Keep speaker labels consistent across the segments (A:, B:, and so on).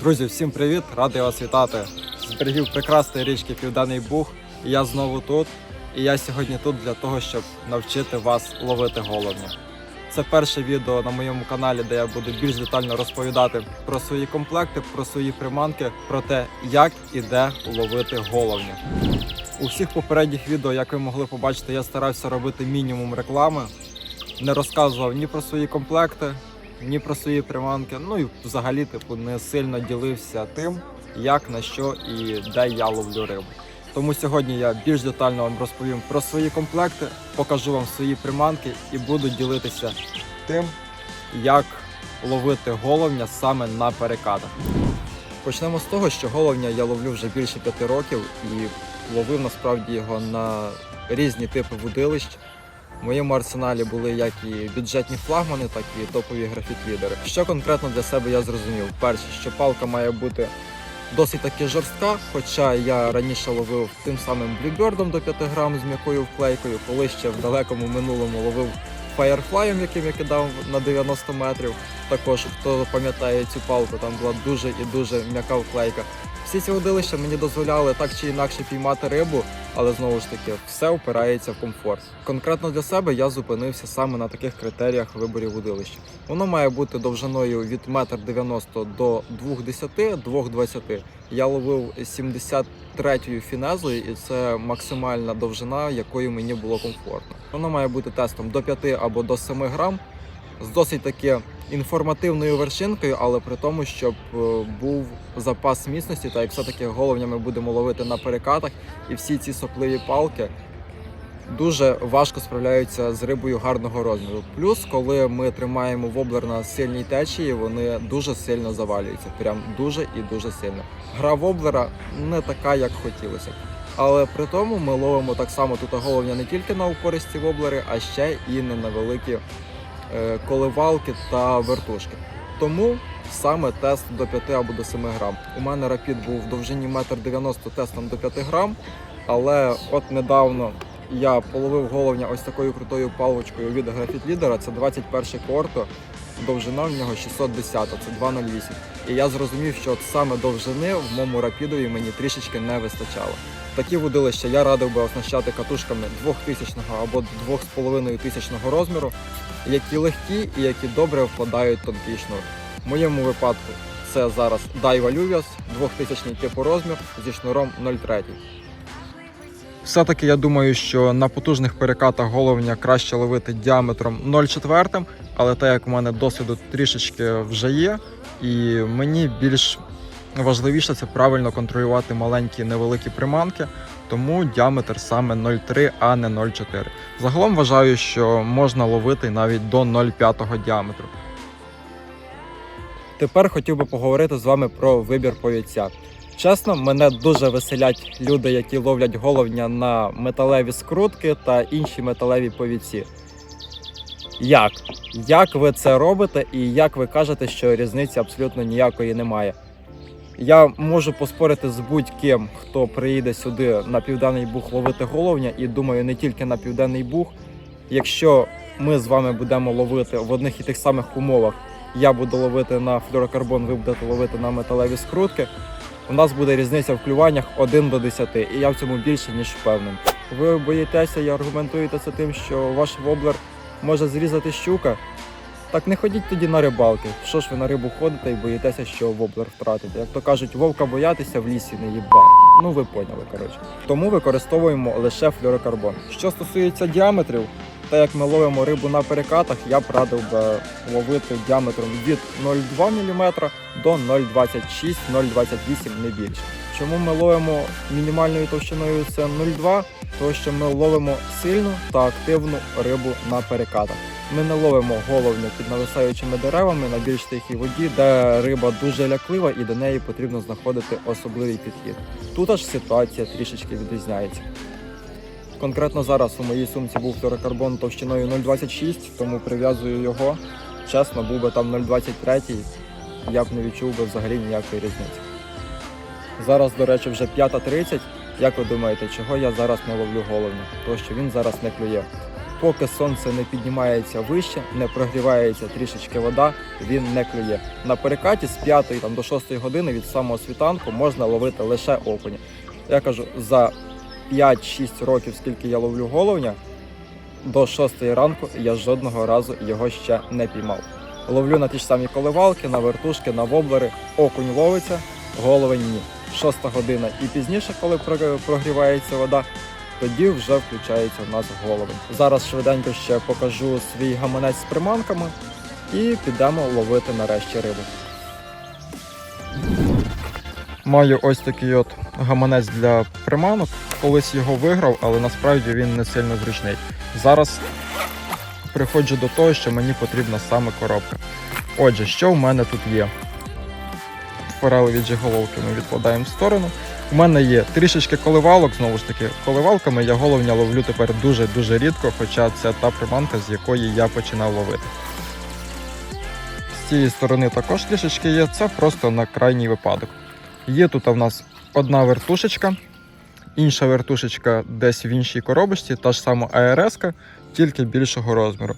A: Друзі, всім привіт! Радий вас вітати з берегів прекрасної річки Південний Буг. І я знову тут. І я сьогодні тут для того, щоб навчити вас ловити головня. Це перше відео на моєму каналі, де я буду більш детально розповідати про свої комплекти, про свої приманки, про те, як і де ловити головня. У всіх попередніх відео, як ви могли побачити, я старався робити мінімум реклами, не розказував ні про свої комплекти, ні про свої приманки. Ну і взагалі, типу, не сильно ділився тим, як, на що і де я ловлю рибу. Тому сьогодні я більш детально вам розповім про свої комплекти, покажу вам свої приманки і буду ділитися тим, як ловити головня саме на перекатах. Почнемо з того, що головня я ловлю вже більше п'яти років і ловив насправді його на різні типи вудилищ. В моєму арсеналі були як і бюджетні флагмани, так і топові графіт-лідери. Що конкретно для себе я зрозумів? Перше, що палка має бути досить таки жорстка, хоча я раніше ловив тим самим блікбердом до 5 грам з м'якою вклейкою, коли ще в далекому минулому ловив фаєрфлаєм, яким я кидав на 90 метрів. Також хто пам'ятає цю палку, там була дуже і дуже м'яка вклейка. Всі ці водилища мені дозволяли так чи інакше піймати рибу, але знову ж таки все впирається в комфорт. Конкретно для себе я зупинився саме на таких критеріях виборів водилища. Воно має бути довжиною від 1,90 м до 2,10 2,20 Я ловив 73-ю фінезою, і це максимальна довжина, якою мені було комфортно. Воно має бути тестом до 5 або до 7 грам з досить таки інформативною вершинкою, але при тому, щоб е, був запас міцності, та як все-таки головня ми будемо ловити на перекатах, і всі ці сопливі палки дуже важко справляються з рибою гарного розміру. Плюс, коли ми тримаємо воблер на сильній течії, вони дуже сильно завалюються. Прям дуже і дуже сильно. Гра воблера не така, як хотілося. Але при тому ми ловимо так само тут головня не тільки на упористі воблери, а ще і не на невеликі е, коливалки та вертушки. Тому саме тест до 5 або до 7 грам. У мене рапід був в довжині 1,90 м тестом до 5 грам, але от недавно я половив головня ось такою крутою паличкою від Графіт Лідера. Це 21 корто. Довжина в нього 610, це 2,08. І я зрозумів, що от саме довжини в моєму рапідові мені трішечки не вистачало. Такі водилища я радив би оснащати катушками 2000 або 2500 розміру, які легкі і які добре вкладають тонкий шнур. В моєму випадку це зараз Daiwa Luvias, 2000 типу розмір зі шнуром 0,3. Все-таки я думаю, що на потужних перекатах головня краще ловити діаметром 0,4, але так як у мене досвіду трішечки вже є, і мені більш важливіше це правильно контролювати маленькі невеликі приманки, тому діаметр саме 0,3, а не 0,4. Загалом вважаю, що можна ловити навіть до 0,5 діаметру. Тепер хотів би поговорити з вами про вибір повідця. Чесно, мене дуже веселять люди, які ловлять головня на металеві скрутки та інші металеві повідці. Як? Як ви це робите і як ви кажете, що різниці абсолютно ніякої немає? Я можу поспорити з будь-ким, хто приїде сюди на Південний Буг ловити головня, і думаю, не тільки на Південний Буг. Якщо ми з вами будемо ловити в одних і тих самих умовах, я буду ловити на флюрокарбон, ви будете ловити на металеві скрутки, у нас буде різниця в клюваннях 1 до 10, і я в цьому більше ніж впевнений. Ви боїтеся і аргументуєте це тим, що ваш воблер може зрізати щука. Так не ходіть тоді на рибалки. Що ж ви на рибу ходите і боїтеся, що воблер втратите? Як то кажуть, вовка боятися в лісі не їба. Ну ви поняли, коротше. Тому використовуємо лише флюорокарбон. Що стосується діаметрів, та як ми ловимо рибу на перекатах, я б радив би ловити діаметром від 0,2 мм до 0,26-0,28 не більше. Чому ми ловимо мінімальною товщиною це 0,2? Тому що ми ловимо сильну та активну рибу на перекатах. Ми не ловимо головню під нависаючими деревами на більш тихій воді, де риба дуже ляклива і до неї потрібно знаходити особливий підхід. Тут аж ситуація трішечки відрізняється. Конкретно зараз у моїй сумці був флюорокарбон товщиною 0,26, тому прив'язую його. Чесно, був би там 0,23, я б не відчув би взагалі ніякої різниці. Зараз, до речі, вже 5.30. Як ви думаєте, чого я зараз не ловлю головню? Тому що він зараз не клює. Поки сонце не піднімається вище, не прогрівається трішечки вода, він не клює. На перекаті з 5 там, до 6 години від самого світанку можна ловити лише окуня. Я кажу, за 5-6 років, скільки я ловлю головня, до 6 ранку я жодного разу його ще не піймав. Ловлю на ті ж самі коливалки, на вертушки, на воблери. Окунь ловиться, головень ні. 6 година і пізніше, коли прогрівається вода, тоді вже включається в нас головень. Зараз швиденько ще покажу свій гаманець з приманками і підемо ловити нарешті рибу. Маю ось такий от гаманець для приманок. Колись його виграв, але насправді він не сильно зручний. Зараз приходжу до того, що мені потрібна саме коробка. Отже, що в мене тут є? Форелеві джиголовки ми відкладаємо в сторону. У мене є трішечки коливалок, знову ж таки, коливалками я головня ловлю тепер дуже-дуже рідко, хоча це та приманка, з якої я починав ловити. З цієї сторони також трішечки є, це просто на крайній випадок. Є тут у нас одна вертушечка, інша вертушечка десь в іншій коробочці, та ж сама АРС, тільки більшого розміру.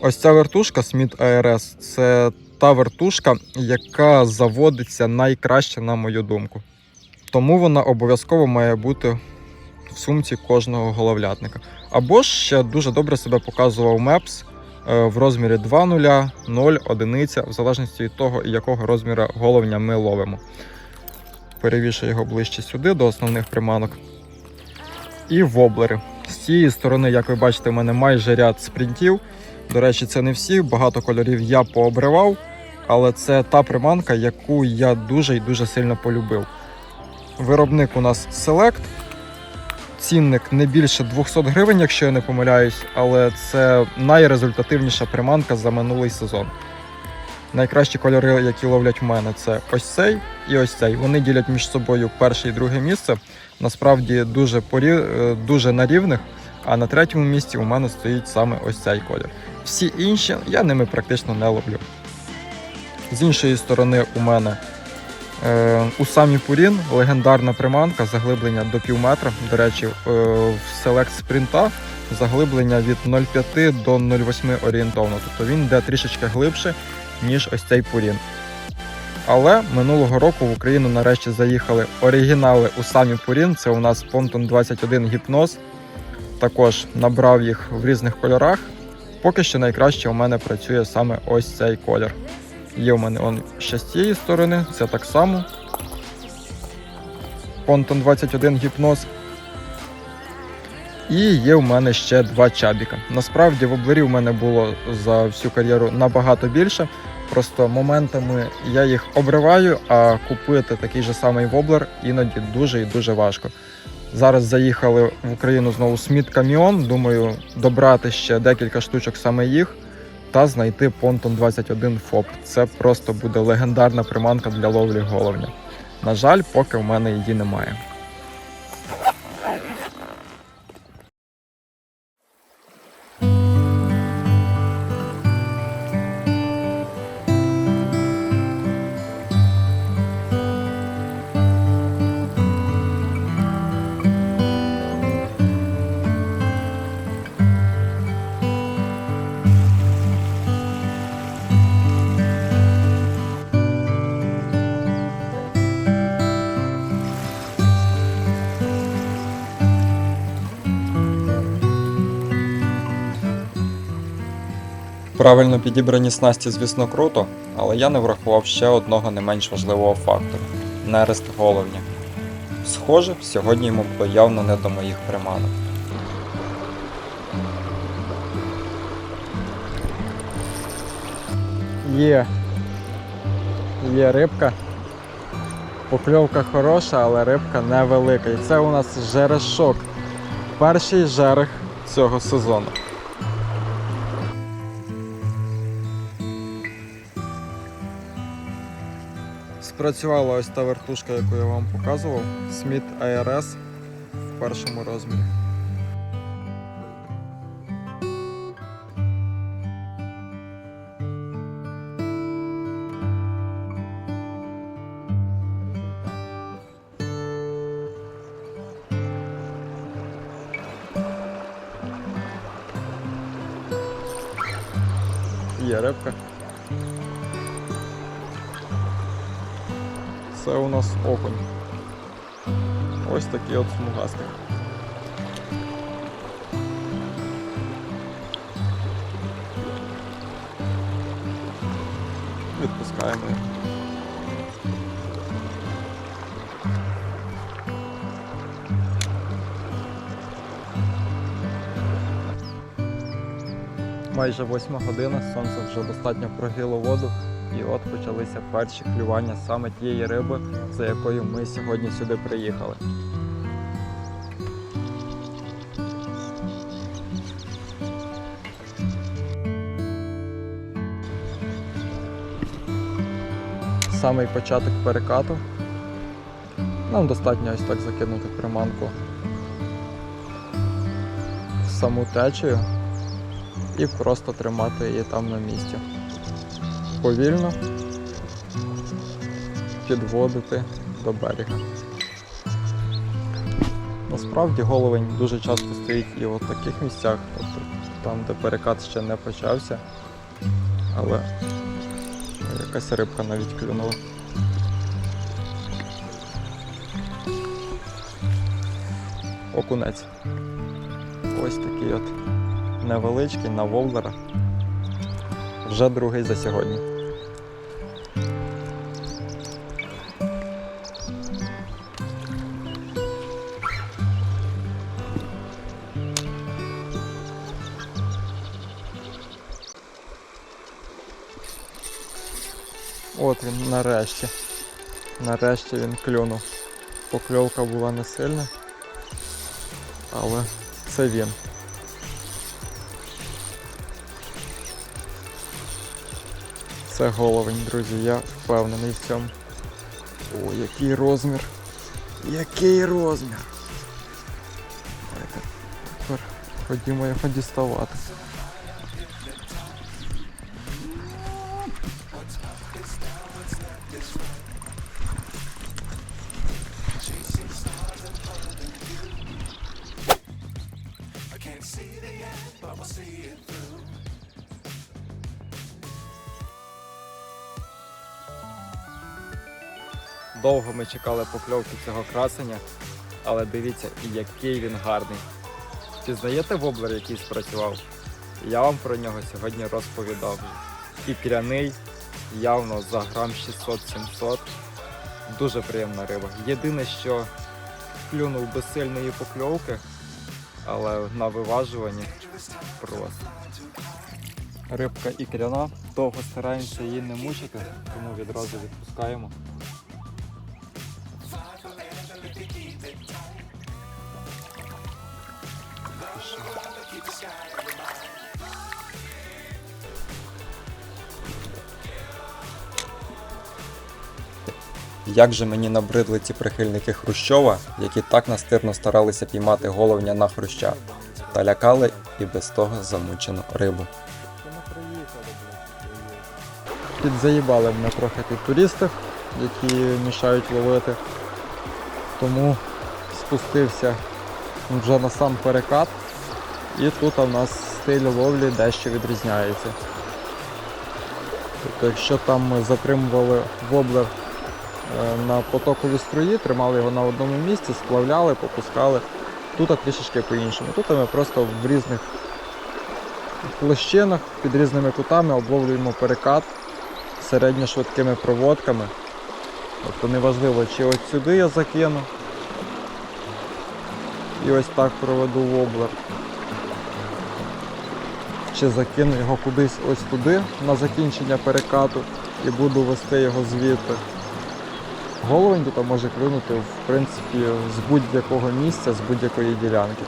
A: Ось ця вертушка Smith ARS це та вертушка, яка заводиться найкраще, на мою думку. Тому вона обов'язково має бути в сумці кожного головлятника. Або ж ще дуже добре себе показував Мепс е, в розмірі 2 нуля, 0, одиниця, в залежності від того, якого розміру головня ми ловимо. Перевішую його ближче сюди, до основних приманок. І воблери. З цієї сторони, як ви бачите, у мене майже ряд спринтів. До речі, це не всі, багато кольорів я пообривав, але це та приманка, яку я дуже і дуже сильно полюбив. Виробник у нас Select. Цінник не більше 200 гривень, якщо я не помиляюсь, але це найрезультативніша приманка за минулий сезон. Найкращі кольори, які ловлять в мене, це ось цей і ось цей. Вони ділять між собою перше і друге місце. Насправді дуже, порі... е, дуже на рівних. А на третьому місці у мене стоїть саме ось цей колір. Всі інші я ними практично не ловлю. З іншої сторони, у мене у самі Пурін легендарна приманка, заглиблення до пів метра. До речі, е, в Select Sprint заглиблення від 0,5 до 0,8 орієнтовно. Тобто він йде трішечки глибше, ніж ось цей Пурін. Але минулого року в Україну нарешті заїхали оригінали у самі Пурін. Це у нас Ponton 21 Гіпноз. Також набрав їх в різних кольорах. Поки що найкраще у мене працює саме ось цей колір. Є у мене он ще з цієї сторони, це так само. Ponton 21 гіпноз. І є у мене ще два чабіка. Насправді воблерів у мене було за всю кар'єру набагато більше. Просто моментами я їх обриваю, а купити такий же самий воблер іноді дуже і дуже важко. Зараз заїхали в Україну знову Сміт Каміон. Думаю, добрати ще декілька штучок саме їх та знайти Понтон 21 ФОП. Це просто буде легендарна приманка для ловлі головня. На жаль, поки в мене її немає. Правильно підібрані снасті, звісно, круто, але я не врахував ще одного не менш важливого фактору нерест головня. Схоже, сьогодні йому було явно не до моїх приманок. Є. Є рибка. Покльовка хороша, але рибка невелика. І це у нас жерешок. Перший жерех цього сезону. Спрацювала ось та вертушка, яку я вам показував. Сміт ARS в першому розмірі. От смугастик. Відпускаємо його. Майже восьма година, сонце вже достатньо прогріло воду, і от почалися перші клювання саме тієї риби, за якою ми сьогодні сюди приїхали. Самий початок перекату. Нам достатньо ось так закинути приманку в саму течію і просто тримати її там на місці. Повільно підводити до берега. Насправді головень дуже часто стоїть і в таких місцях, тобто там, де перекат ще не почався, але якась рибка навіть клюнула. Окунець. Ось такий от невеличкий на волдера. Вже другий за сьогодні. От він нарешті. Нарешті він клюнув. Покльовка була не сильна, але це він. Це головень, друзі, я впевнений в цьому. О, який розмір. Який розмір. Давайте тепер ходімо його діставати. Довго ми чекали покльовки цього красення, але дивіться, який він гарний. Пізнаєте воблер, який спрацював? Я вам про нього сьогодні розповідав. І кряний, явно за грам 600-700. Дуже приємна риба. Єдине, що клюнув без сильної покльовки, але на виважуванні просто. Рибка ікряна, довго стараємося її не мучити, тому відразу відпускаємо. Як же мені набридли ці прихильники Хрущова, які так настирно старалися піймати головня на хруща, та лякали і без того замучену рибу. Підзаїбали мене трохи тут туристів, які мішають ловити. Тому спустився вже на сам перекат. І тут у нас стиль ловлі дещо відрізняється. Тобто, якщо там ми затримували воблер е, на потокові струї, тримали його на одному місці, сплавляли, попускали. Тут трішечки по-іншому. Тут ми просто в різних площинах під різними кутами обловлюємо перекат середньошвидкими проводками. Тобто неважливо, чи от сюди я закину. І ось так проведу воблер. Чи закину його кудись ось туди на закінчення перекату і буду вести його звідти. Головень тут може клюнути в принципі з будь-якого місця, з будь-якої ділянки.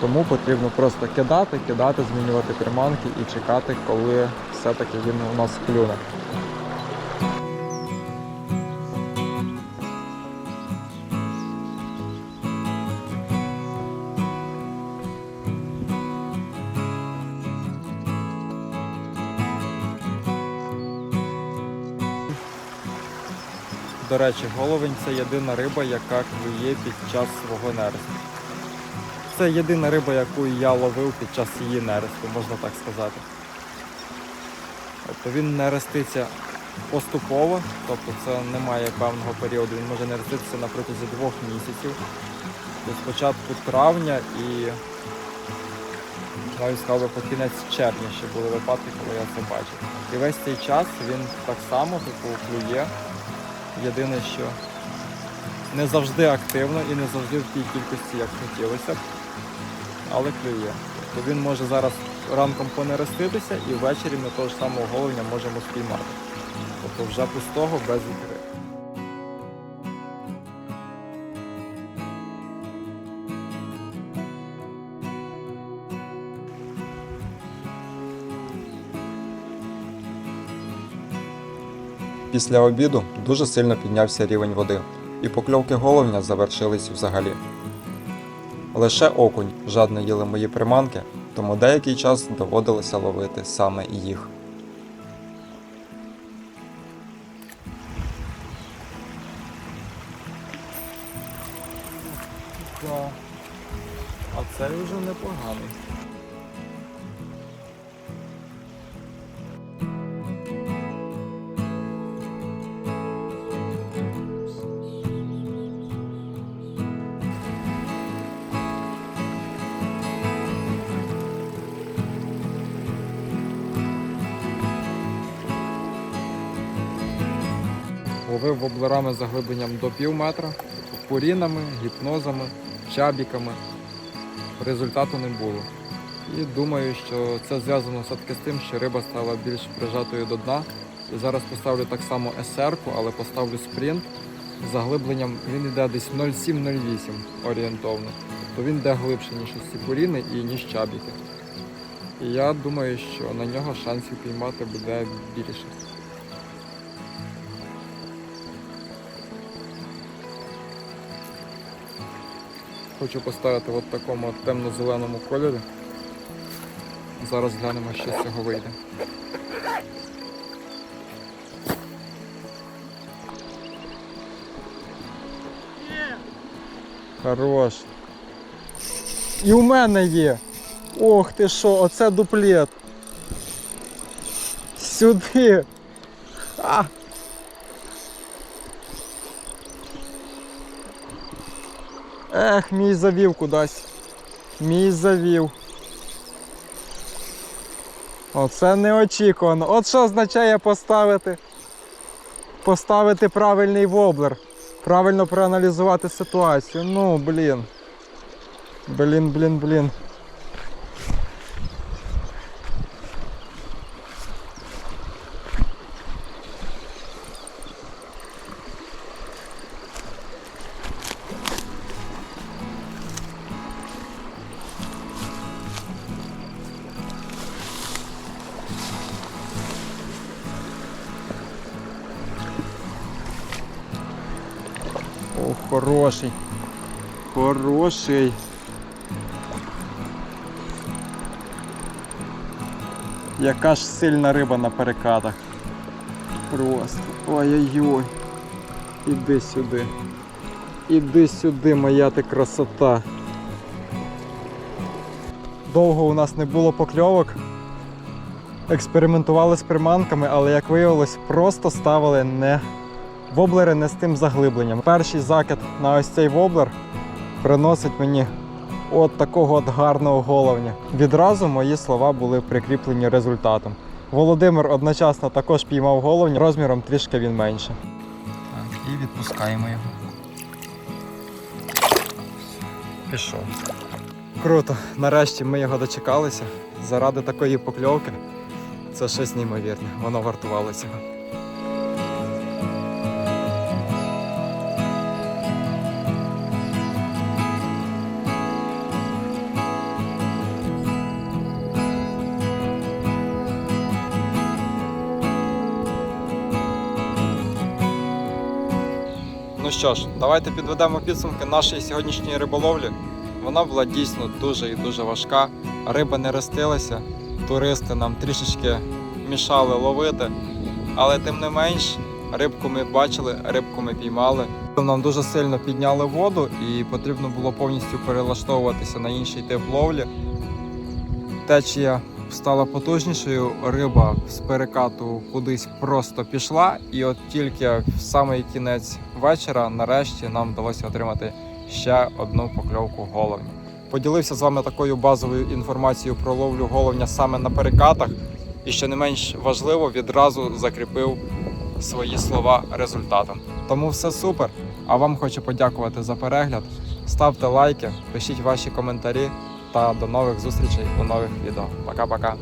A: Тому потрібно просто кидати, кидати, змінювати приманки і чекати, коли все-таки він у нас клюне. Речі, головень це єдина риба, яка клює під час свого нересту. Це єдина риба, яку я ловив під час її нересту, можна так сказати. Тобто він нереститься поступово, тобто це немає певного періоду, він може нереститися на протязі двох місяців. Тобто спочатку травня і навіть сказав по кінець червня ще були випадки, коли я це бачив. І весь цей час він так само типу, клює. Єдине, що не завжди активно і не завжди в тій кількості, як хотілося б, але клює. Тобто він може зараз ранком понереститися і ввечері ми того ж самого головня можемо спіймати. Тобто вже пустого без ікри. Після обіду дуже сильно піднявся рівень води, і покльовки головня завершились взагалі. Лише окунь жадно їли мої приманки, тому деякий час доводилося ловити саме їх. Ловив воблерами заглибленням до пів метра, пурінами, гіпнозами, чабіками. Результату не було. І думаю, що це зв'язано все-таки з тим, що риба стала більш прижатою до дна. І зараз поставлю так само есерку, але поставлю спринт. З заглибленням він йде десь 0,7-0,8 орієнтовно. Тобто він йде глибше, ніж ці пуріни і ніж чабіки. І я думаю, що на нього шансів піймати буде більше. Хочу поставити от такому темно-зеленому кольорі. Зараз глянемо, що з цього вийде. Хорош. І у мене є. Ох ти що, оце дуплет. Сюди. А. Ех, мій завів кудись. Мій завів. Оце неочікувано. От що означає поставити. Поставити правильний воблер. Правильно проаналізувати ситуацію. Ну, блін. Блін, блін, блін. Хороший. Яка ж сильна риба на перекатах. Просто. Ой-ой-ой. Іди сюди. Іди сюди, моя ти красота. Довго у нас не було покльовок. Експериментували з приманками, але як виявилось, просто ставили не воблери не з тим заглибленням. Перший закид на ось цей воблер приносить мені от такого от гарного головня. Відразу мої слова були прикріплені результатом. Володимир одночасно також піймав головня, розміром трішки він менше. Так, і відпускаємо його. Пішов. Круто, нарешті ми його дочекалися. Заради такої покльовки. Це щось неймовірне, воно вартувало цього. Що ж, давайте підведемо підсумки нашої сьогоднішньої риболовлі. Вона була дійсно дуже і дуже важка. Риба не ростилася, туристи нам трішечки мішали ловити. Але тим не менш, рибку ми бачили, рибку ми піймали. Нам дуже сильно підняли воду і потрібно було повністю перелаштовуватися на інший тип ловлі. Течія стала потужнішою, риба з перекату кудись просто пішла, і от тільки в самий кінець вечора, нарешті, нам вдалося отримати ще одну покльовку головня. Поділився з вами такою базовою інформацією про ловлю головня саме на перекатах, і що не менш важливо, відразу закріпив свої слова результатом. Тому все супер. А вам хочу подякувати за перегляд. Ставте лайки, пишіть ваші коментарі та до нових зустрічей у нових відео. Пока-пока.